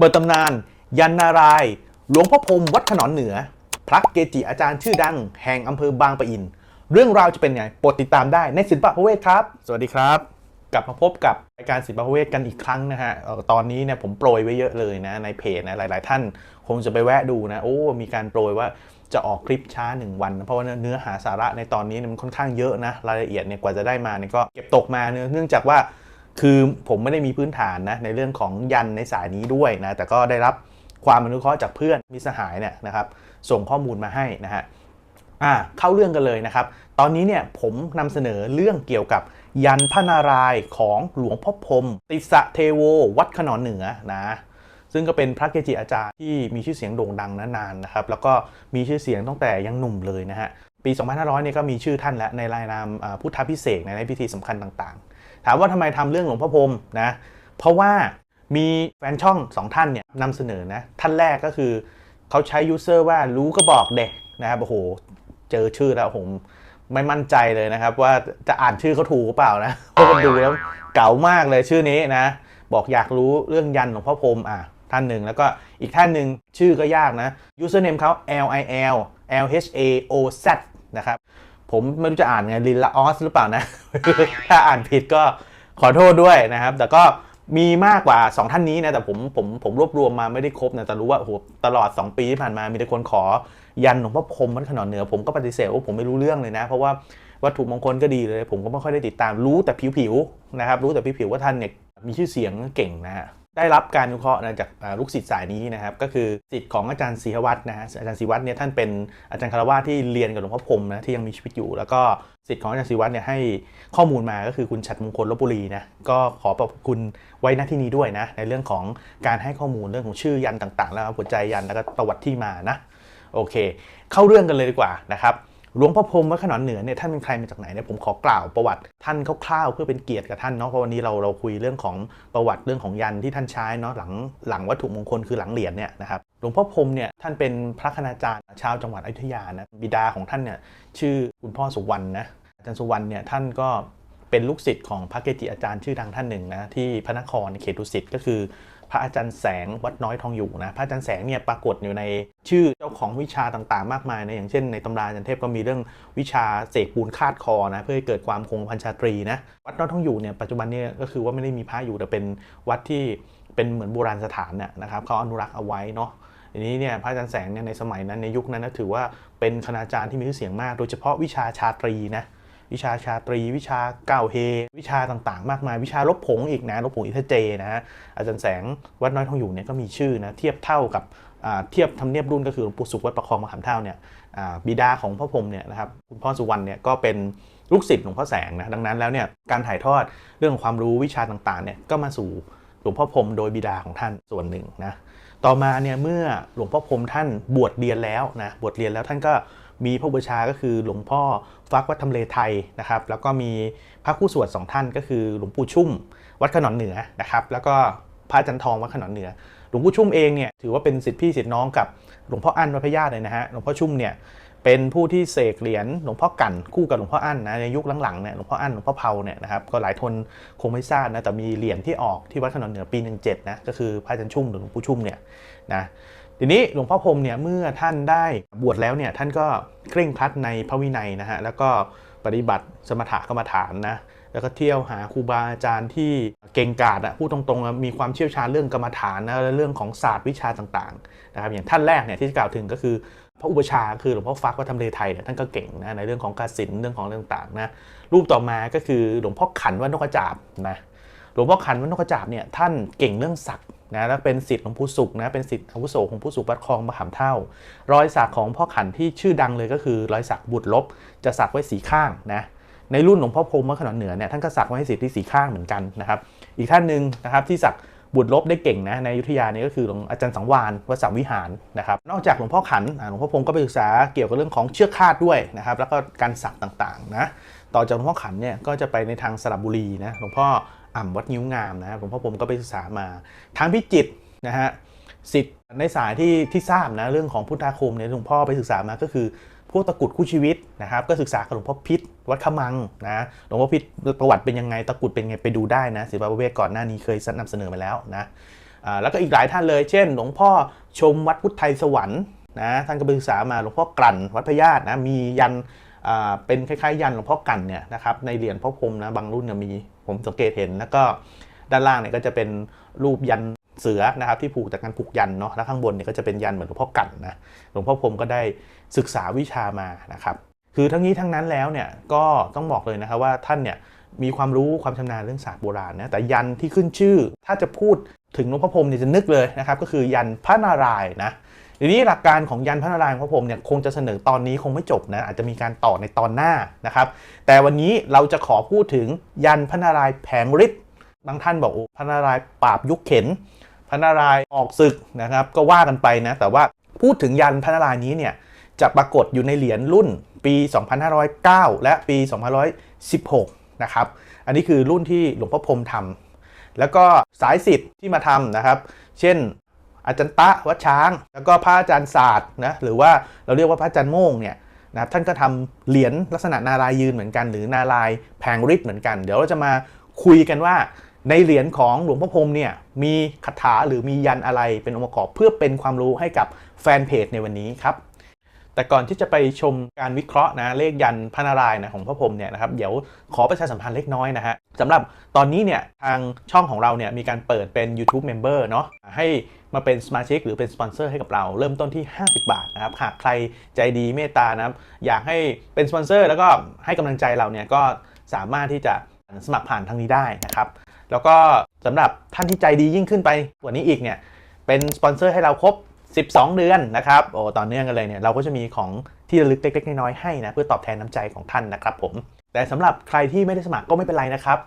เปิดตำนาน ยันนารายณ์หลวงพ่อพรหมวัดขนอนเหนือ พระเกจิอาจารย์ชื่อดัง แห่งอำเภอบางปะอิน เรื่องราวจะเป็นไงโปรดติดตามได้ในศิลปะพระเวทครับ สวัสดีครับ กลับมาพบกับรายการศิลปะพระเวทกันอีกครั้งนะฮะเอ่อตอนนี้เนี่ยผมโปรยไว้เยอะเลยนะในเพจนะหลาย ๆ ท่าน คงจะไปแวะดูนะโอ้มีการโปรยว่าจะออกคลิปช้า 1 วันนะเพราะว่าเนื้อหาสาระในตอนนี้เนี่ยมันค่อนข้างเยอะนะรายละเอียดเนี่ยกว่าจะได้มาเนี่ยก็เก็บตกมาเนื่องเนื่องจากว่า คือผมไม่ได้มีพื้นฐานนะในเรื่องของยันในสายนี้ด้วยนะแต่ก็ได้รับความอนุเคราะห์จากเพื่อนมิสหายเนี่ยนะครับส่งข้อมูลมาให้นะฮะอ่าเข้าเรื่องกันเลยนะครับ ตอนนี้เนี่ยผมนำเสนอเรื่องเกี่ยวกับยันพระนารายณ์ของหลวงพ่อพรมติสะเทโว วัดขนอนเหนือนะซึ่งก็เป็นพระเกจิอาจารย์ที่มีชื่อเสียงโด่งดังนานๆนะครับ แล้วก็มีชื่อเสียงตั้งแต่ยังหนุ่มเลยนะฮะ ปี 2500เนี่ยก็มีชื่อท่านแล้วในรายนามพุทธพิเศษในพิธีสำคัญต่าง ถามว่าทำไมทำเรื่องหลวงพ่อพรมนะ เพราะว่ามีแฟนช่องสองท่านเนี่ยนำเสนอนะ ท่านแรกก็คือเขาใช้ยูเซอร์ว่ารู้ก็บอกเด็กนะครับโอ้โห เจอชื่อแล้วผมไม่มั่นใจเลยนะครับ ว่าจะอ่านชื่อเขาถูกหรือเปล่านะเพราะมันดูแล้วเก๋ามากเลยชื่อนี้นะ บอกอยากรู้เรื่องยันหลวงพ่อพรมอะท่านหนึ่งแล้วก็อีกท่านหนึ่งชื่อก็ยากนะ username เขา l i l l h a o z นะครับ ผมไม่รู้จะอ่านไงลินละออสหรือเปล่านะ ถ้าอ่านผิดก็ขอโทษด้วยนะครับ แต่ก็มีมากกว่า 2 ท่านนี้นะ แต่ผมผมผมรวบรวมมาไม่ได้ครบนะ แต่รู้ว่าโหตลอด 2 ปีที่ผ่านมามีแต่คนขอยันหลวงพ่อพรมวัดขนอนเหนือ ผมก็ปฏิเสธว่าผมไม่รู้เรื่องเลยนะ เพราะว่าวัตถุมงคลก็ดีเลย ผมก็ไม่ค่อยได้ติดตามรู้แต่ผิวๆนะครับรู้แต่ผิวๆว่าท่านเนี่ยมีชื่อเสียงเก่งนะ ได้รับการอนุเคราะห์นะจากลูกศิษย์สายนี้นะครับก็คือศิษย์ของอาจารย์ศรีวัตรนะฮะอาจารย์ศรีวัตรเนี่ยท่านเป็นอาจารย์คารวะที่เรียนกับหลวงพ่อพรมนะที่ยังมีชีวิตอยู่ แล้วก็ศิษย์ของอาจารย์ศรีวัตรเนี่ยให้ข้อมูลมาก็คือคุณฉัตรมงคลลบบุรีนะก็ขอขอบคุณไว้ณที่นี้ด้วยนะในเรื่องของการให้ข้อมูลเรื่องของชื่อยันต่างๆ แล้วหัวใจยันแล้วก็ประวัติที่มานะโอเค เข้าเรื่องกันเลยดีกว่านะครับ หลวงพ่อพรมวัดขนอนเหนือเนี่ยท่านเป็นใครมาจากไหนเนี่ยผมขอกล่าวประวัติท่านคร่าวๆเพื่อเป็นเกียรติกับท่านเนาะเพราะวันนี้เราเราคุยเรื่องของประวัติเรื่องของยันที่ท่านใช้เนาะหลังหลังวัตถุมงคลคือหลังเหรียญเนี่ยนะครับหลวงพ่อพรมเนี่ยท่านเป็นพระคณาจารย์ชาวจังหวัดอยุธยานะบิดาของท่านเนี่ยชื่อคุณพ่อสุวรรณนะอาจารย์สุวรรณเนี่ยท่านก็เป็นลูกศิษย์ของพระเกจิอาจารย์ชื่อดังท่านหนึ่งนะที่พระนครเขตดุสิตก็คือ พระอาจารย์แสงวัดน้อยทองอยู่นะพระอาจารย์แสงเนี่ยปรากฏอยู่ในชื่อเจ้าของวิชาต่างๆ มากมายนะอย่างเช่นในตำราอาจารย์เทพก็มีเรื่องวิชาเสกปูนคาดคอนะเพื่อให้เกิดความคงพันชาตรีนะวัดน้อยทองอยู่เนี่ยปัจจุบันเนี่ยก็คือว่าไม่ได้มีพระอยู่แต่เป็นวัดที่เป็นเหมือนโบราณสถานน่ะนะครับเขาอนุรักษ์เอาไว้เนาะทีนี้เนี่ยพระอาจารย์แสงเนี่ยในสมัยนั้นในยุคนั้นนะถือว่าเป็นคณาจารย์ที่มีชื่อเสียงมาก โดยเฉพาะวิชาชาตรีนะ วิชาชาตรี วิชาเก้าเฮ วิชาต่างๆ มากมาย วิชาลบผงอีกนะลบผงอิทเจนะฮะอาจารย์แสงวัดน้อยทองอยู่เนี่ยก็มีชื่อนะเทียบเท่ากับเทียบทำเนียบรุ่นก็คือหลวงปู่สุขวัดประคองมหามเท่าเนี่ยบิดาของพ่อพรมเนี่ยนะครับคุณพ่อสุวรรณเนี่ยก็เป็นลูกศิษย์หลวงพ่อแสงนะดังนั้นแล้วเนี่ยการถ่ายทอดเรื่องความรู้วิชาต่างๆเนี่ยก็มาสู่หลวงพ่อพรมโดยบิดาของท่านส่วนหนึ่งนะต่อมาเนี่ยเมื่อหลวงพ่อพรมท่านบวชเรียนแล้วนะบวชเรียนแล้วท่านก็ มีพระบูชาก็คือหลวงพ่อฟักวัดทำเลไทยนะครับ แล้วก็มีพระคู่สวดสองท่านก็คือหลวงปู่ชุ่ม วัดขนอนเหนือนะครับ แล้วก็พระจันทองวัดขนอนเหนือ หลวงปู่ชุ่มเองเนี่ยถือว่าเป็นสิทธิพี่สิทธิน้องกับหลวงพ่ออั้นวัดพระญาเลยนะฮะหลวงพ่อชุ่มเนี่ยเป็นผู้ที่เสกเหรียญหลวงพ่อกั่นคู่กับหลวงพ่ออั้นนะในยุคหลังๆเนี่ยหลวงพ่ออั้นหลวงพ่อเผาเนี่ยนะครับก็หลายคนคงไม่ทราบนะแต่มีเหรียญที่ออกที่วัดขนอนเหนือปี 17นะก็คือพระอาจารย์ชุ่มหรือหลวงปู่ชุ่มเนี่ยนะ ทีนี้หลวงพ่อพรมเนี่ยเมื่อท่านได้บวชแล้วเนี่ยท่านก็เคร่งครัดในพระวินัยนะฮะแล้วก็ปฏิบัติสมถะกรรมฐานนะแล้วก็เที่ยวหาครูบาอาจารย์ที่เก่งกาจอะพูดตรงๆอะมีความเชี่ยวชาญเรื่องกรรมฐานนะและเรื่องของศาสตร์วิชาต่างๆนะครับอย่างท่านแรกเนี่ยที่จะกล่าวถึงก็คือพระอุปชาคือหลวงพ่อฟักวัดทำเลไทยเนี่ยท่านก็เก่งนะในเรื่องของการศิลป์เรื่องของเรื่องต่างๆนะรูปต่อมาก็คือหลวงพ่อขันวัดนกกระจาบนะหลวงพ่อขันวัดนกกระจาบเนี่ยท่านเก่งเรื่องศักดิ์ นะและเป็นศิษย์หลวงปู่สุขนะเป็นศิษย์อาวุโสของผู้สุขวัดคลองมะขามเท่า รอยสักของพ่อขันที่ชื่อดังเลยก็คือ รอยสักบุตรลบจะสักไว้สีข้างนะในรุ่นหลวงพ่อพรหมวัดขนอนเหนือเนี่ยท่านก็สักไว้ให้ศิษย์ที่สีข้างเหมือนกันนะครับอีกท่านหนึ่งนะครับที่สักบุตรลบได้เก่งนะในยุทธยาเนี่ยก็คือหลวงอาจารย์สังวานวัดสามวิหารนะครับนอกจากหลวงพ่อขันหลวงพ่อพรหมก็ไปศึกษาเกี่ยวกับเรื่องของเชือกคาดด้วยนะครับแล้วก็การสักต่างๆนะต่อจากหลวงพ่อขันเนี่ยก็จะไปในทางสระบุรีนะหลวงพ่อ อ่ำวัดนิ้วงามนะหลวงพ่อผมก็ไปศึกษามาทางพิจิตนะฮะสิทธิ์ในสายที่ที่ทราบนะเรื่องของพุทธาคมเนี่ยหลวงพ่อไปศึกษามาก็คือพวกตะกุดคู่ชีวิตนะครับก็ศึกษากับหลวงพ่อพิษวัดขมังนะหลวงพ่อพิษประวัติเป็นยังไงตะกุดเป็นยังไงไปดูได้นะศิลปะเวทก่อนหน้านี้เคยนำเสนอมาแล้วนะแล้วก็อีกหลายท่านเลยเช่น หลวงพ่อชมวัดพุทธไทยสวรรค์นะท่านก็ไปศึกษามาหลวงพ่อกลั่นวัดพญาตนะมียัน เป็นคล้ายๆยันหลวงพ่อกั่นเนี่ยนะครับในเหรียญพ่อพรมนะบางรุ่นมีผมสังเกตเห็นแล้วก็ด้านล่างเนี่ยก็จะเป็นรูปยันเสือนะครับที่ผูกจากการผูกยันเนาะแล้วข้างบนเนี่ยก็จะเป็นยันเหมือนหลวงพ่อกั่นนะหลวงพ่อพรมก็ได้ศึกษาวิชามานะครับคือทั้งนี้ทั้งนั้นแล้วเนี่ยก็ต้องบอกเลยนะครับว่าท่านเนี่ยมีความรู้ความชำนาญเรื่องศาสตร์โบราณนะแต่ยันที่ขึ้นชื่อ ถ้าจะพูดถึงหลวงพ่อพรมเนี่ยจะนึกเลยนะครับก็คือยันพระนารายณ์นะ ทีนี้หลักการของยันพระนารายณ์ของพระพรหมเนี่ยคงจะเสนอตอนนี้คงไม่จบนะอาจจะมีการต่อในตอนหน้านะครับ แต่วันนี้เราจะขอพูดถึงยันพระนารายณ์แผงฤทธิ์บางท่านบอกโอ้พระนารายณ์ปราบยุคเข็นพระนารายณ์ออกศึกนะครับ ก็ว่ากันไปนะแต่ว่าพูดถึงยันพระนารายณ์นี้เนี่ยจะปรากฏอยู่ในเหรียญรุ่นปี 2509 และปี 2516 นะครับ อันนี้คือรุ่นที่หลวงพ่อพรมทำแล้วก็สายสิทธิ์ที่มาทำนะครับ เช่น อาจารย์ตะวัดช้าง แล้วก็พระอาจารย์ศาสตร์นะหรือว่าเราเรียกว่าพระอาจารย์โม่งเนี่ยนะท่านก็ทำเหรียญลักษณะนารายยืนเหมือนกัน หรือนารายแผงฤทธิ์เหมือนกัน เดี๋ยวเราจะมาคุยกันว่าในเหรียญของหลวงพ่อพรมเนี่ยมีคาถาหรือมียันอะไรเป็นองค์ประกอบเพื่อเป็นความรู้ให้กับแฟนเพจในวันนี้ครับ แต่ก่อนที่จะไปชมการวิเคราะห์นะเลขยันพระนารายณ์นะของพระพรหมเนี่ยนะครับเดี๋ยวขอประชาสัมพันธ์เล็กน้อยนะฮะสำหรับตอนนี้เนี่ยทางช่องของเราเนี่ยมีการเปิดเป็น YouTube Member เนาะให้มาเป็นสมาชิกหรือเป็นสปอนเซอร์ให้กับเราเริ่มต้นที่ 50 บาทนะครับหากใครใจดีเมตตานะครับอยากให้เป็นสปอนเซอร์แล้วก็ให้กำลังใจเราเนี่ยก็สามารถที่จะสมัครผ่านทางนี้ได้นะครับ แล้วก็สำหรับท่านที่ใจดียิ่งขึ้นไปกว่านี้อีกเนี่ยเป็นสปอนเซอร์ให้เราครบ 12 เดือนนะครับโอ้ต่อเนื่องกันเลยเนี่ยเราก็จะมีของที่ระลึกเล็กๆน้อยๆให้นะเพื่อตอบแทนน้ำใจของท่านนะครับผม แต่สำหรับใครที่ไม่ได้สมัครก็ไม่เป็นไรนะครับ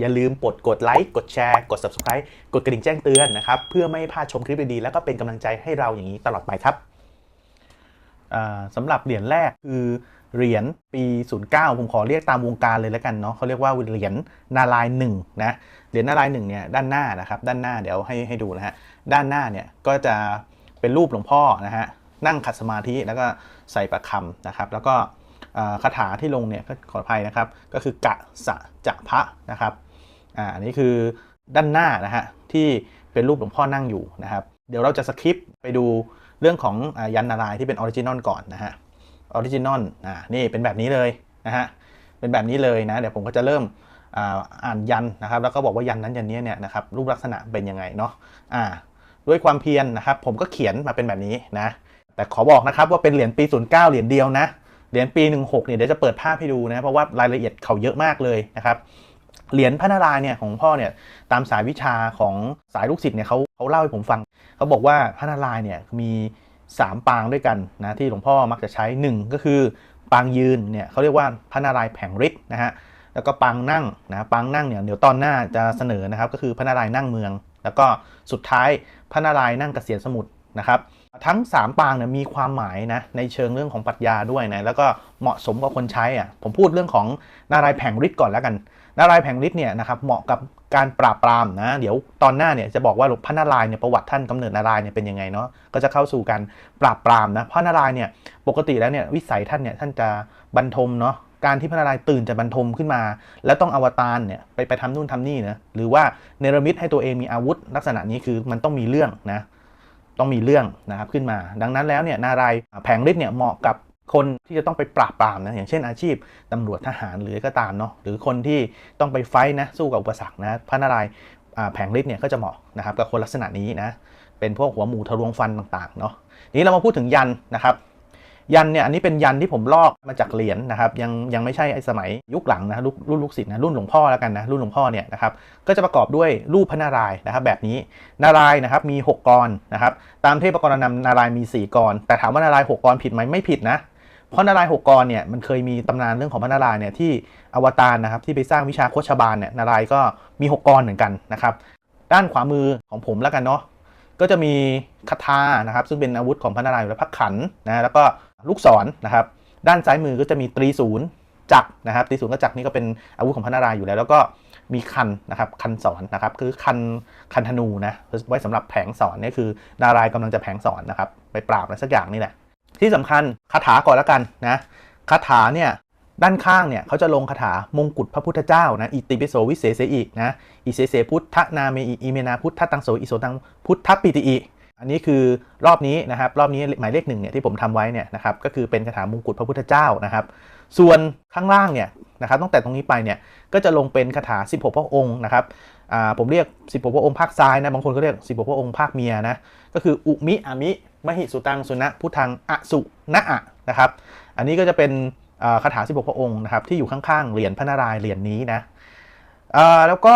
อย่าลืมกดกดไลค์กดแชร์กด subscribe กดกระดิ่งแจ้งเตือนนะครับเพื่อไม่ให้พลาดชมคลิปดีๆแล้วก็เป็นกำลังใจให้เราอย่างนี้ตลอดไปครับอ่าสำหรับเหรียญแรกคือเหรียญปี 09 ผมขอเรียกตามวงการเลยแล้วกันเนาะเขาเรียกว่าเหรียญนารายหนึ่งนะเหรียญนารายหนึ่งเนี่ยด้านหน้านะครับด้านหน้าเดี๋ยวให้ให้ดูนะฮะด้านหน้าเนี่ยก็จะ เป็นรูปหลวงพ่อนะฮะนั่งขัดสมาธิแล้วก็ใส่ประคำนะครับ แล้วก็คาถาที่ลงเนี่ยก็ขออภัยนะครับ ก็คือกะสะจะพระนะครับอ่าอันนี้คือด้านหน้านะฮะที่เป็นรูปหลวงพ่อนั่งอยู่นะครับ เดี๋ยวเราจะสคริปไปดูเรื่องของอยันนารายที่เป็นออริจินอลก่อนนะฮะออริจินอลอ่านี่เป็นแบบนี้เลยนะฮะเป็นแบบนี้เลยนะเดี๋ยวผมก็จะเริ่มอ่านยันนะครับ แล้วก็บอกว่ายันนั้นยันนี้เนี่ยนะครับรูปลักษณะเป็นยังไงเนาะอ่า ด้วยความเพียรนะครับ ผมก็เขียนมาเป็นแบบนี้นะ แต่ขอบอกนะครับว่าเป็นเหรียญปี 09 เหรียญเดียวนะ เหรียญปี 16 เนี่ยเดี๋ยวจะเปิดภาพให้ดูนะ เพราะว่ารายละเอียดเขาเยอะมากเลยนะครับ เหรียญพระนารายณ์เนี่ยของพ่อเนี่ยตามสายวิชาของสายลูกศิษย์เนี่ยเขาเขาเล่าให้ผมฟัง เขาบอกว่าพระนารายณ์เนี่ยมี 3 ปางด้วยกันนะที่หลวงพ่อมักจะใช้ 1 ก็คือปางยืนเนี่ยเขาเรียกว่าพระนารายณ์แผงฤทธิ์นะฮะแล้วก็ปางนั่งนะปางนั่งเนี่ยเดี๋ยวตอนหน้าจะเสนอนะครับก็คือพระนารายณ์นั่งเมือง แล้วก็สุดท้าย พระนารายณ์นั่งเกษียณสมุทรนะครับทั้ง 3 ปางเนี่ยมีความหมายนะในเชิงเรื่องของปรัชญาด้วยนะแล้วก็เหมาะสมกับคนใช้อะผมพูดเรื่องของนารายแผงฤทธิ์ก่อนแล้วกัน นารายแผงฤทธิ์เนี่ยนะครับเหมาะกับการปราบปรามนะเดี๋ยวตอนหน้าเนี่ยจะบอกว่าพระนารายณ์เนี่ยประวัติท่านกำเนิดนารายณ์เนี่ยเป็นยังไงเนาะก็จะเข้าสู่การปราบปรามนะพระนารายณ์เนี่ยปกติแล้วเนี่ยวิสัยท่านเนี่ยท่านจะบรรทมเนาะ การที่พระนารายณ์ตื่นจะบรรทมขึ้นมา แล้วต้องอวตารเนี่ยไปไปทำนู่นทำนี่นะหรือว่าเนรมิตให้ตัวเองมีอาวุธ ลักษณะนี้คือมันต้องมีเรื่องนะต้องมีเรื่องนะครับขึ้นมา ดังนั้นแล้วเนี่ยนารายณ์แผงฤทธิ์เนี่ยเหมาะกับคนที่จะต้องไปปราบปรามนะอย่างเช่นอาชีพตำรวจทหารหรือก็ตามเนาะหรือคนที่ต้องไปไฟนะสู้กับอุปสรรคนะพระนารายณ์แผงฤทธิ์เนี่ยก็จะเหมาะนะครับกับคนลักษณะนี้นะเป็นพวกหัวหมูทะลวงฟันต่างๆเนาะทีนี้เรามาพูดถึงยันนะครับ ยันเนี่ยอันนี้เป็นยันที่ผมลอกมาจากเหรียญนะครับยังยังไม่ใช่ไอ้สมัยยุคหลังนะรุ่นลูกศิษย์นะรุ่นหลวงพ่อแล้วกันนะรุ่นหลวงพ่อเนี่ยนะครับก็จะประกอบด้วยรูปพระนารายณ์นะครับแบบนี้นารายณ์นะครับมี 6กรนะครับตามเทพกรนำนารายณ์มี 4กรแต่ถามว่านารายณ์6กรผิดไหมไม่ผิดนะเพราะนารายณ์6กรเนี่ยมันเคยมีตำนานเรื่องของพระนารายณ์เนี่ยที่อวตารนะครับที่ไปสร้างวิชาโคชบาลเนี่ยนารายณ์ก็มี6กรเหมือนกันนะครับด้านขวามือของผมแล้วกันเนาะก็จะมีคาถานะครับซึ่งเป็นอาวุธของพระนารายณ์และพระขันนะแล้วก็ ลูกศรนะครับ ด้านซ้ายมือก็จะมีตรีศูนย์จักรนะครับตรีศูนย์กับจักรนี่ก็เป็นอาวุธของพระนารายณ์อยู่แล้ว แล้วก็มีคันนะครับคันสอนนะครับคือคันคันธนูนะไว้สำหรับแผงสอนนี่คือนารายณ์กำลังจะแผงสอนนะครับไปปราบอะไรสักอย่างนี่แหละ ที่สำคัญคาถาก่อนแล้วกันนะคาถาเนี่ยด้านข้างเนี่ยเขาจะลงคาถามงกุฎพระพุทธเจ้านะอิติปิโสวิเศษเสอินะอิเสเสพุทธนาเมอิอิเมนาพุทธตังโสอิโสตังพุทธปิติอิ อันนี้คือรอบนี้นะครับรอบนี้หมายเลขหนึ่งเนี่ยที่ผมทำไว้เนี่ยนะครับก็คือเป็นคาถามงกุฎพระพุทธเจ้านะครับ ส่วนข้างล่างเนี่ยนะครับตั้งแต่ตรงนี้ไปเนี่ยก็จะลงเป็นคาถา 16 พระองค์นะครับผมเรียก 16 พระองค์ภาคซ้ายนะบางคนก็เรียก 16 พระองค์ภาคเมียนะก็คืออุมิอามิมหิสุตังสุนะพุทธังอสุนะอะนะครับ อันนี้ก็จะเป็นอ่าคาถา 16 พระองค์นะครับที่อยู่ข้างๆเหรียญพระนารายณ์เหรียญนี้นะแล้วก็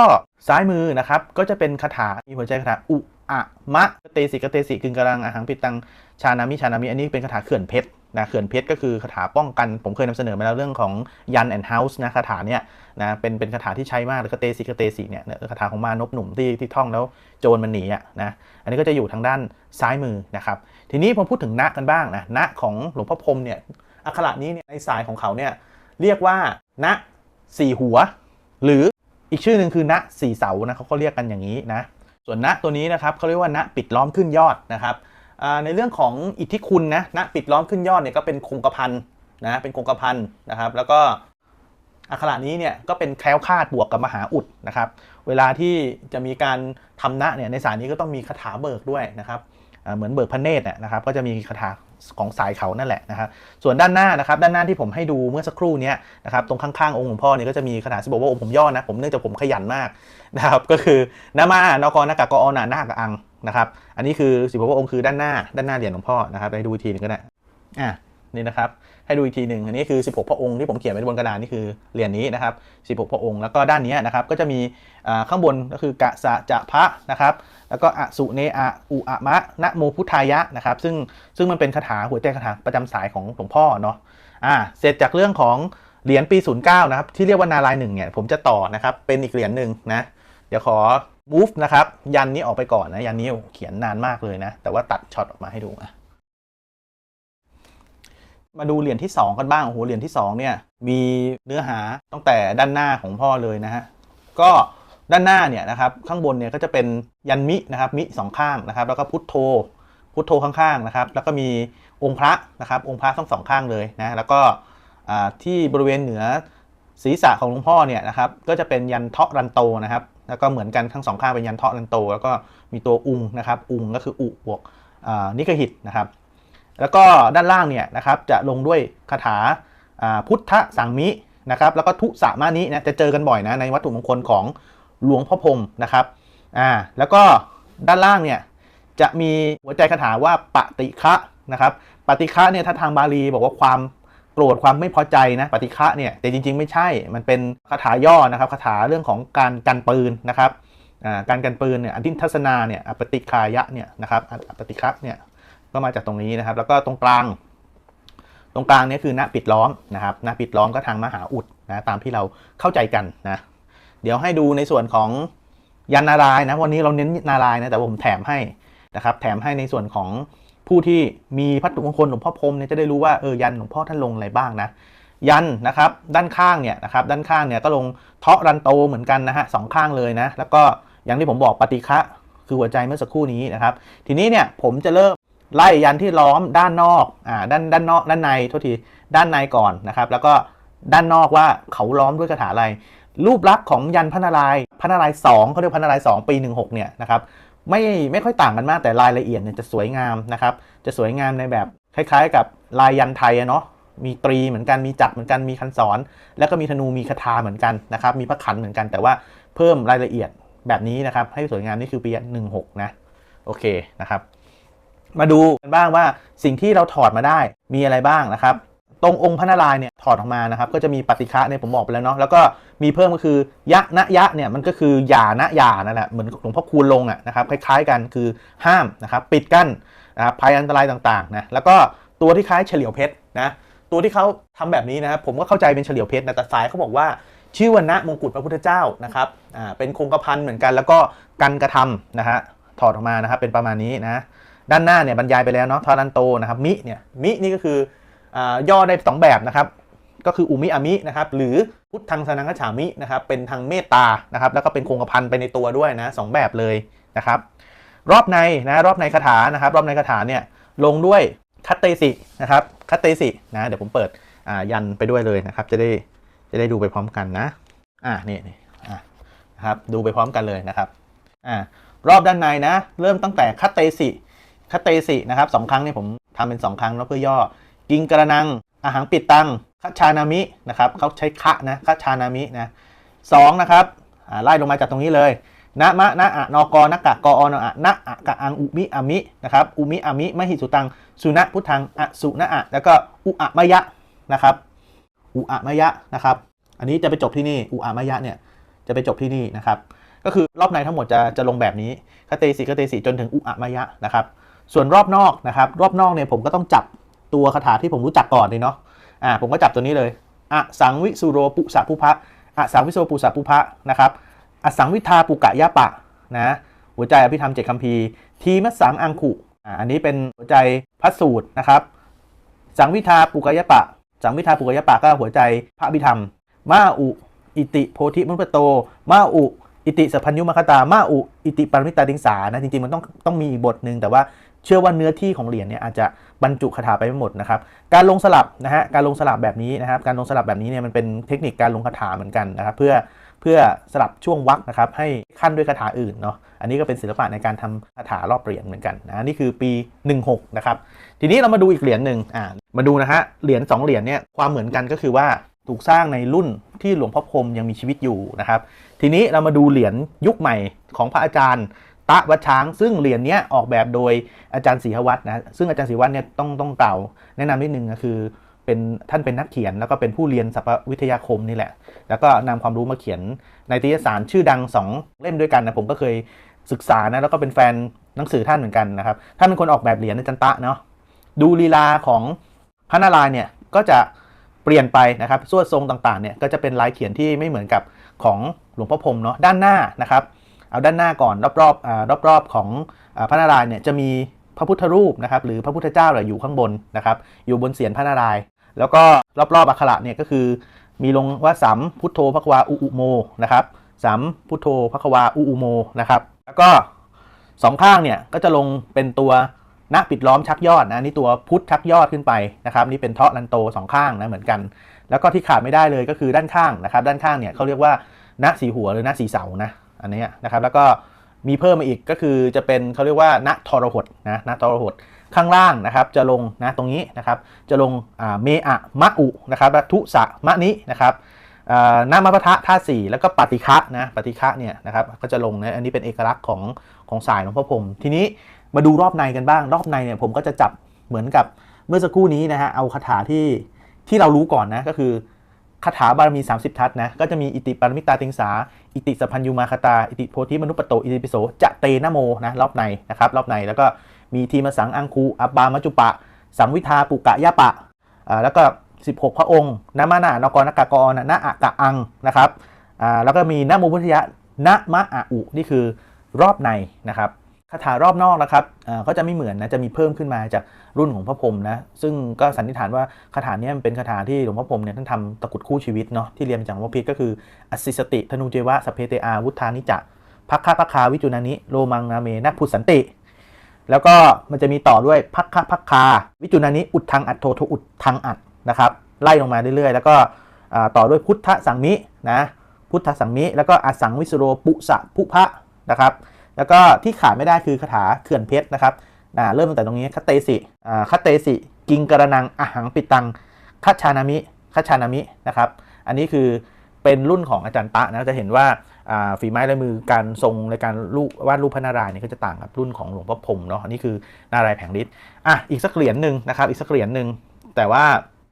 ซ้ายมือนะครับก็จะเป็นคาถามีหัวใจคาถาอุ อะมะเตสิกเตสิกึงกำลังอาหังปิตังชานามิชานามิอันนี้เป็นคาถาเขื่อนเพชรนะเขื่อนเพชรก็คือคาถาป้องกัน ผมเคยนำเสนอมาแล้วเรื่องของยันแอนเฮาส์นะคาถาเนี่ยนะเป็นเป็นคาถาที่ใช้มากเลยกเตสิกเตสิเนี่ยคาถาของมานพหนุ่มที่ที่ท่องแล้วโจรมันหนีอะนะอันนี้ก็จะอยู่ทางด้านซ้ายมือนะครับทีนี้พอพูดถึงณกันบ้างนะณของหลวงพ่อพรมเนี่ยอักขระนี้เนี่ยในสายของเขาเนี่ยเรียกว่าณสี่หัว หรืออีกชื่อหนึ่งคือณสี่เสานะเขาก็เรียกกันอย่างนี้นะ ส่วนณตัวนี้นะครับเขาเรียกว่าณปิดล้อมขึ้นยอดนะครับในเรื่องของอิทธิคุณนะณปิดล้อมขึ้นยอดเนี่ยก็เป็นคงกระพันนะเป็นคงกระพันนะครับ แล้วก็อักขระนี้เนี่ยก็เป็นแคล้วคลาดบวกกับมหาอุดนะครับ เวลาที่จะมีการทำณเนี่ยในสายนี้ก็ต้องมีคาถาเบิกด้วยนะครับเหมือนเบิกพระเนตรนะครับ ก็จะมีคาถาของสายเขานั่นแหละนะครับ ส่วนด้านหน้านะครับด้านหน้าที่ผมให้ดูเมื่อสักครู่นี้นะครับตรงข้างๆองค์หลวงพ่อเนี่ยก็จะมีคาถาที่บอกว่าองค์ผมย่อนะผมเนื่องจากผมขยันมาก นะครับก็คือนามานกอนากากอนานากับอังนะครับอันนี้คือสิบพระองค์คือด้านหน้าด้านหน้าเหรียญหลวงพ่อนะครับให้ดูอีกทีหนึงก็ได้อะนี่นะครับให้ดูอีกทีหนึ่งอันนี้คือ 16 พระองค์ที่ผมเขียนไว้บนกระดานนี่คือเหรียญนี้นะครับ 16 พระองค์แล้วก็ด้านนี้นะครับก็จะมีข้างบนก็คือกะสะจะพระนะครับแล้วก็อสุเนอะอุอะมะนะโมพุทธายะนะครับซึ่งซึ่งมันเป็นคาถาหัวใจคาถาประจำสายของหลวงพ่อเนาะอ่าเสร็จจากเรื่องของเหรียญปี 09 นะครับที่เรียกว่านารายหนึ่งเนี่ยผมจะต่อนะครับเป็นอีกเหรียญหนึ่งนะ เดี๋ยวขอ move นะครับ ยันนี้ออกไปก่อนนะ ยันนี้เขียนนานมากเลยนะ แต่ว่าตัดช็อตออกมาให้ดูนะมาดูเหรียญที่ 2 กันบ้าง โอ้โห เหรียญที่ 2 เนี่ย มีเนื้อหาตั้งแต่ด้านหน้าของพ่อเลยนะฮะ ก็ด้านหน้าเนี่ยนะครับ ข้างบนเนี่ยก็จะเป็นยันมินะครับ มิสองข้างนะครับ แล้วก็พุทโธ พุทโธข้างๆนะครับ แล้วก็มีองค์พระนะครับ องค์พระทั้งสองข้างเลยนะ แล้วก็ที่บริเวณเหนือศีรษะของหลวงพ่อเนี่ยนะครับ ก็จะเป็นยันเทาะรันโตนะครับ แล้วก็เหมือนกันทั้งสองข้างเป็นยันเทาะรันโต แล้วก็มีตัวอุงนะครับอุงก็คืออุบวกนิกหิตนะครับแล้วก็ด้านล่างเนี่ยนะครับจะลงด้วยคาถาพุทธสังมินะครับแล้วก็ทุสามานินะจะเจอกันบ่อยนะในวัตถุมงคลของหลวงพ่อพรมนะครับอ่าแล้วก็ด้านล่างเนี่ยจะมีหัวใจคาถาว่าปฏิฆะนะครับปฏิฆะเนี่ยถ้าทางบาลีบอกว่าความ โกรธความไม่พอใจนะปฏิฆะเนี่ยแต่จริง ๆ ไม่ใช่มันเป็นคาถาย่อนะครับคาถาเรื่องของการกันปืนนะครับการกันปืนเนี่ยอันทิทัศนาเนี่ยอปฏิคายะเนี่ยนะครับอปฏิฆะเนี่ยก็มาจากตรงนี้นะครับ แล้วก็ตรงกลาง ตรงกลางนี้คือหน้าปิดล้อมนะครับหน้าปิดล้อมก็ทางมหาอุดนะตามที่เราเข้าใจกันนะเดี๋ยวให้ดูในส่วนของยันนารายนะวันนี้เราเน้นนารายนะแต่ผมแถมให้นะครับแถมให้ในส่วนของ ผู้ที่มีพัตถุมงคลหลวงพ่อพรมเนี่ยจะได้รู้ว่าเออยันหลวงพ่อท่านลงอะไรบ้างนะยันนะครับด้านข้างเนี่ยนะครับด้านข้างเนี่ยก็ลงเทาะรันโตเหมือนกันนะฮะสองข้างเลยนะแล้วก็อย่างที่ผมบอกปฏิฆะคือหัวใจเมื่อสักครู่นี้นะครับ ทีนี้เนี่ยผมจะเริ่มไล่ยันที่ล้อมด้านนอกอ่าด้านด้านนอกด้านในโทษทีด้านในก่อนนะครับแล้วก็ด้านนอกว่าเขาล้อมด้วยคาถาอะไรรูปลักษณ์ของยันพระนารายพระนารายสองเขาเรียกพระนารายสองปี16เนี่ยนะครับ ไม่ไม่ค่อยต่างกันมากแต่รายละเอียดเนี่ยจะสวยงามนะครับ จะสวยงามในแบบคล้ายๆ กับลายยันไทยเนาะมีตรีเหมือนกันมีจักรเหมือนกันมีคันศรแล้วก็มีธนูมีคาถาเหมือนกันนะครับ มีพระขันเหมือนกัน แต่ว่าเพิ่มรายละเอียดแบบนี้นะครับ ให้สวยงามนี่คือปี16นะโอเคนะครับ มาดูกันบ้างว่าสิ่งที่เราถอดมาได้มีอะไรบ้างนะครับ ตรงองค์พระนารายณ์เนี่ยถอดออกมานะครับก็จะมีปฏิฆะเนี่ยผมบอกไปแล้วเนาะแล้วก็มีเพิ่มก็คือยะนะยะเนี่ยมันก็คืออย่านะอย่านั่นแหละเหมือนหลวงพ่อคูณลงอะนะครับคล้ายๆกันคือห้ามนะครับปิดกั้นนะครับภัยอันตรายต่างๆนะแล้วก็ตัวที่คล้ายเฉลียวเพชรนะตัวที่เขาทำแบบนี้นะครับผมก็เข้าใจเป็นเฉลียวเพชรนะแต่สายเขาบอกว่าชื่อวันนะมงกุฎพระพุทธเจ้านะครับอ่าเป็นคงกระพันเหมือนกัน แล้วก็กันกระทำนะฮะถอดออกมานะครับเป็นประมาณนี้นะด้านหน้าเนี่ยบรรยายไปแล้วเนาะทอรันโตนะครับมิเนี่ยมินี่ก็คือ ย่อได้สองแบบนะครับก็คืออุมิอามินะครับหรือพุทธังสนังคฉามินะครับเป็นทางเมตตานะครับแล้วก็เป็นคงกระพันไปในตัวด้วยนะสองแบบเลยนะครับรอบในนะรอบในคาถานะครับ รอบในคาถาเนี่ยลงด้วยคัตเตสินะครับคัตเตสินะเดี๋ยวผมเปิดยันไปด้วยเลยนะครับจะได้จะได้ดูไปพร้อมกันนะอ่านี่นี่อ่านะครับดูไปพร้อมกันเลยนะครับอ่ารอบด้านในนะเริ่มตั้งแต่คัตเตสิคัตเตสินะครับสองครั้งเนี่ยผมทำเป็นสองครั้งแล้วเพื่อย่อ กิงกระนัง อาหารปิดตังคัชชานามินะครับเขาใช้คะนะคัชชานามินะสองนะครับไล่ลงมาจากตรงนี้เลยนะมะนะอะนอกอนะกะกออนอะนะอะกะอังอุมิอามินะครับอุมิอามิมหิสุตังสุนะพุทธังอะสุนะอะแล้วก็อุอะมะยะนะครับอุอะมะยะนะครับอันนี้จะไปจบที่นี่อุอะมะยะเนี่ยจะไปจบที่นี่นะครับก็คือรอบในทั้งหมดจะจะลงแบบนี้คาเตสิคาเตสิจนถึงอุอะมะยะนะครับส่วนรอบนอกนะครับรอบนอกเนี่ยผมก็ต้องจับ ตัวคาถาที่ผมรู้จักก่อนเลยเนาะอ่าผมก็จับตัวนี้เลยอะสังวิสุโรปุสะพุพะอะสังวิสุโรปุสะพุพะนะครับอะสังวิทาปุกะยะปะนะหัวใจอภิธรรมเจ็ดคัมภีทีมัสสังอังคุอ่าอันนี้เป็นหัวใจพัสสูตรนะครับ สังวิทาปุกะยะปะ สังวิทาปุกะยะปะก็หัวใจพระอภิธรรม มาอุอิติโพธิมุปโต มาอุอิติสัพพัญญุมคตา มาอุอิติปรมิตาดิงสานะจริงๆมันต้องต้องมีบทหนึ่งแต่ว่าเชื่อว่าเนื้อที่ของเหรียญเนี่ยอาจจะ บรรจุคาถาไปไม่หมดนะครับ การลงสลับนะฮะการลงสลับแบบนี้นะครับ การลงสลับแบบนี้เนี่ยมันเป็นเทคนิคการลงคาถาเหมือนกันนะครับ เพื่อเพื่อสลับช่วงวรรคนะครับ ให้ขั้นด้วยคาถาอื่นเนาะอันนี้ก็เป็นศิลปะในการทำคาถารอบเหรียญเหมือนกันนะนี่คือปี 16 นะครับ ทีนี้เรามาดูอีกเหรียญหนึ่งอ่ามาดูนะฮะเหรียญ2เหรียญเนี่ยความเหมือนกันก็คือว่าถูกสร้างในรุ่นที่หลวงพ่อพรมยังมีชีวิตอยู่นะครับ ทีนี้เรามาดูเหรียญยุคใหม่ของพระอาจารย์ ตะวัดช้าง ซึ่งเหรียญนี้ออกแบบโดยอาจารย์ศรีหวัฒน์นะซึ่งอาจารย์ศรีหวัฒเนี่ยต้องต้องกล่าวแนะนำนิดนึงก็คือเป็นท่านเป็นนักเขียนแล้วก็เป็นผู้เรียนสถาปัตวิทยาคมนี่แหละ แล้วก็นำความรู้มาเขียนในนิตยสารชื่อดังสองเล่มด้วยกันนะผมก็เคยศึกษานะแล้วก็เป็นแฟนหนังสือท่านเหมือนกันนะครับท่านเป็นคนออกแบบเหรียญอาจารย์ตะเนาะดูลีลาของพระนารายณ์เนี่ยก็จะเปลี่ยนไปนะครับส่วนทรงต่างๆเนี่ยก็จะเป็นลายเขียนที่ไม่เหมือนกับของหลวงพ่อพรมเนาะด้านหน้านะครับ เอาด้านหน้าก่อนรอบๆอ่ารอบของพระนารายณ์เนี่ยจะมีพระพุทธรูปนะครับหรือพระพุทธเจ้าเนี่ยอยู่ข้างบนนะครับอยู่บนเศียรพระนารายณ์แล้วก็รอบๆอักขระเนี่ยก็คือ มีลงว่าสัมพุทโธพระควาอุอุโมนะครับสัมพุทโธพระควาอุอุโมนะครับแล้วก็สองข้างเนี่ยก็จะลงเป็นตัวณปิดล้อมชักยอดนะนี่ตัวพุทธชักยอดขึ้นไปนะครับนี่เป็นเทาะลันโตสองข้างนะเหมือนกัน แล้วก็ที่ขาดไม่ได้เลยก็คือด้านข้างนะครับด้านข้างเนี่ยเขาเรียกว่าณสีหัวหรือณสีเสานะ อันนี้นะครับแล้วก็มีเพิ่มมาอีกก็คือจะเป็นเขาเรียกว่าณทรหดนะณทรหดข้างล่างนะครับจะลงนะตรงนี้นะครับจะลงเมอะมะอุนะครับทุสะมะนินะครับอ่านามาปะทะท่าสี่แล้วก็ปฏิฆะนะปฏิฆะเนี่ยนะครับก็จะลงนะอันนี้เป็นเอกลักษณ์ของของสายหลวงพ่อพรมทีนี้มาดูรอบในกันบ้าง รอบในเนี่ยผมก็จะจับเหมือนกับเมื่อสักครู่นี้นะฮะเอาคาถาที่ที่เรารู้ก่อนนะก็คือ คาถาบารมี 30 ทัศนะ ก็จะมีอิติปารมิตาติงสา อิติสัพพัญญูมาคตา อิติโพธิมนุปโต อิติปิโส จะเตนะโมนะรอบในนะครับรอบในแล้วก็มีทีมสังอังคูอับบามัจุปะ สังวิทาปุกะยะปะอ่าแล้วก็ 16 พระองค์นามานะนกรนกากรนะนะอะกะอังนะครับอ่าแล้วก็มีนะโมพุทธยะนะมะอะอุนี่คือรอบในนะครับ คาถารอบนอกนะครับอ่าก็จะไม่เหมือนนะ จะมีเพิ่มขึ้นมาจากรุ่นของพระพรหมนะ ซึ่งก็สันนิษฐานว่าคาถาเนี้มันเป็นคาถาที่หลวงพ่อพรหมเนี่ยท่านทำตะกุดคู่ชีวิตเนาะ ที่เรียนจากหลวงพ่อพิษก็คือ อสิสติ ธนูเจวะ สเพเตอา วุธานิจะพักคาพักคาวิจุนานิ โลมังนาเมนักพุทธสันติ แล้วก็มันจะมีต่อด้วยพักคาพักคา วิจุนานิ อุดทังอัดโทโทอุดทังอัดนะครับ ไล่ลงมาเรื่อยๆ แล้วก็ต่อด้วยพุทธสังมิ นะ พุทธสังมิ แล้วก็อสังวิสโรปุสะพุพะนะครับ แล้วก็ที่ขาดไม่ได้คือคาถาเขื่อนเพชรนะครับเริ่มตั้งแต่ตรงนี้คัตเตสิอ่าเตสิ กิงกระนังอาหังปิตังคัชานามิคัชานามินะครับอันนี้คือเป็นรุ่นของอาจารย์ตะนะจะเห็นว่าฝีไม้ลายมือการทรงในการรูปวาดรูปพระนารายณ์นี่ก็จะต่างกับรุ่นของหลวงพ่อพรมเนาะอันนี้คือนารายณ์แผงฤทธิ์อะอีกสักเหรียญหนึ่งนะครับอีกสักเหรียญหนึ่งแต่ว่า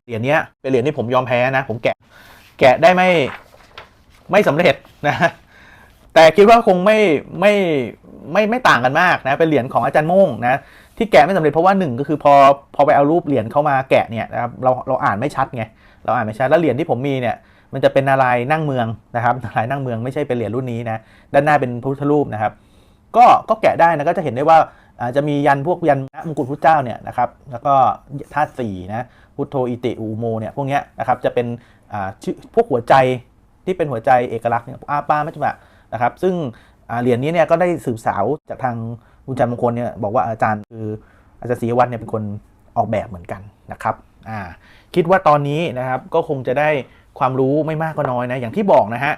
เหรียญนี้เป็นเหรียญที่ผมยอมแพ้นะผมแกะแกะได้ไม่ไม่สำเร็จนะ แต่คิดว่าคงไม่ไม่ไม่ไม่ต่างกันมากนะเป็นเหรียญของอาจารย์ม่งนะที่แกะไม่สำเร็จเพราะว่าหนึ่งก็คือพอพอไปเอารูปเหรียญเข้ามาแกะเนี่ยนะครับเราเราอ่านไม่ชัดไงเราอ่านไม่ชัดแล้วเหรียญที่ผมมีเนี่ยมันจะเป็นนารายนั่งเมืองนะครับนารายนั่งเมืองไม่ใช่เป็นเหรียญรุ่นนี้นะด้านหน้าเป็นพุทธรูปนะครับ ก็ก็แกะได้นะก็จะเห็นได้ว่าอาจะมียันพวกยันมงกุฎพุทธเจ้าเนี่ยนะครับแล้วก็ธาตุสี่นะพุทโธอิติอุโมเนี่ยพวกเนี้ยนะครับจะเป็นอ่าชื่อพวกหัวใจที่เป็นหัวใจเอกลักษณ์เนี่ยอาปามัจจุมะ นะครับ ซึ่งเหรียญนี้เนี่ยก็ได้สืบสาวจากทางคุณจันทร์มงคลเนี่ยบอกว่าอาจารย์คืออาจารย์ศรีวัฒน์เนี่ยเป็นคนออกแบบเหมือนกันนะครับคิดว่าตอนนี้นะครับก็คงจะได้ความรู้ไม่มากก็น้อยนะอย่างที่บอกนะฮะ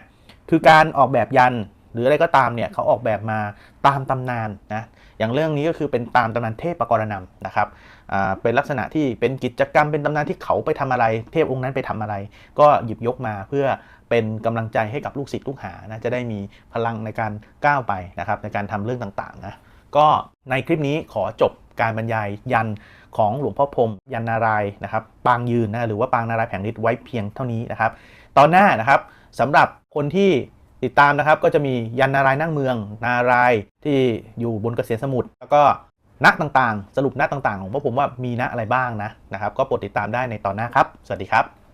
คือการออกแบบยันหรืออะไรก็ตามเนี่ยเขาออกแบบมาตามตำนานนะอย่างเรื่องนี้ก็คือเป็นตามตำนานเทพปรกรณำนะครับเป็นลักษณะที่เป็นกิจกรรมเป็นตำนานที่เขาไปทำอะไร เทพองค์นั้นไปทำอะไร ก็หยิบยกมาเพื่อ เป็นกำลังใจให้กับลูกศิษย์ลูกหานะจะได้มีพลังในการก้าวไปนะครับในการทำเรื่องต่างๆนะก็ในคลิปนี้ขอจบการบรรยายยันของหลวงพ่อพรมยันนารายนะครับปางยืนนะหรือว่าปางนารายแผงฤทธิ์ไว้เพียงเท่านี้นะครับ ตอนหน้านะครับสำหรับคนที่ติดตามนะครับก็จะมียันนารายนั่งเมือง นารายที่อยู่บนเกษียณสมุทรแล้วก็ณต่างๆ สรุปณต่างๆ ของพวกผมว่ามีณอะไรบ้างนะนะครับ ก็โปรดติดตามได้ในตอนหน้าครับ สวัสดีครับ